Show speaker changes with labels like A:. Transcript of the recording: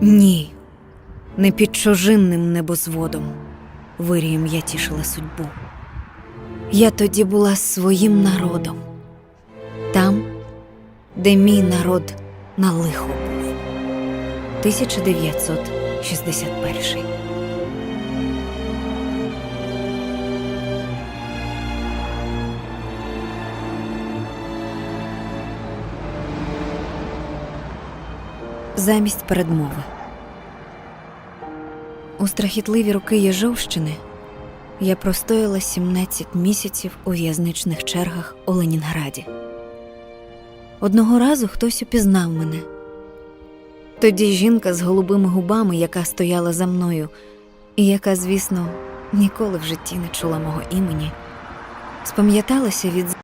A: Ні, не під чужинним небозводом вирієм я тішила судьбу. Я тоді була своїм народом, там, де мій народ на лихо був. 1961 Замість передмови. У страхітливі роки Єжовщини я простояла 17 місяців у в'язничних чергах у Ленінграді. Одного разу хтось упізнав мене. Тоді жінка з голубими губами, яка стояла за мною, і яка, звісно, ніколи в житті не чула мого імені, спам'яталася від